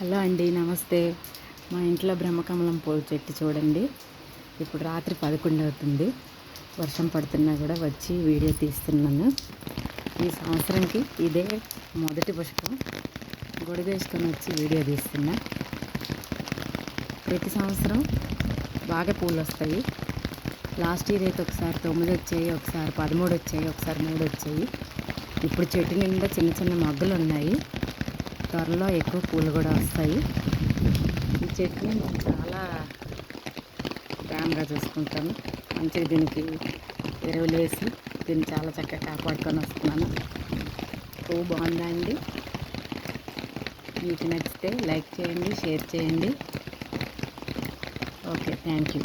Hello అండి నమస్తే. మా ఇంట్లో బ్రహ్మకమలం పూల చెట్టు చూడండి. ఇప్పుడు రాత్రి పదకొండు అవుతుంది. వర్షం పడుతున్నా కూడా వచ్చి వీడియో తీస్తున్నాను. ఈ సంవత్సరంకి ఇదే మొదటి పుష్పం. గొడుగేసుకొని వచ్చి వీడియో తీస్తున్నా. ప్రతి సంవత్సరం బాగా పూలు వస్తాయి. లాస్ట్ ఇయర్ అయితే ఒకసారి తొమ్మిది వచ్చాయి ఒకసారి పదమూడు వచ్చాయి ఒకసారి మూడు వచ్చాయి. ఇప్పుడు చెట్టు నిండా చిన్న చిన్న మొగ్గలు ఉన్నాయి. త్వరలో ఎక్కువ పూలు కూడా వస్తాయి. ఈ చెట్టుని నేను చాలా ప్రేమగా చూసుకుంటాను. మంచిగా దీనికి ఎరువులు వేసి దీన్ని చాలా చక్కగా కాపాడుకొని వస్తున్నాను. పువ్వు బాగుందా అండి? మీకు నచ్చితే లైక్ చేయండి షేర్ చేయండి. Okay thank you.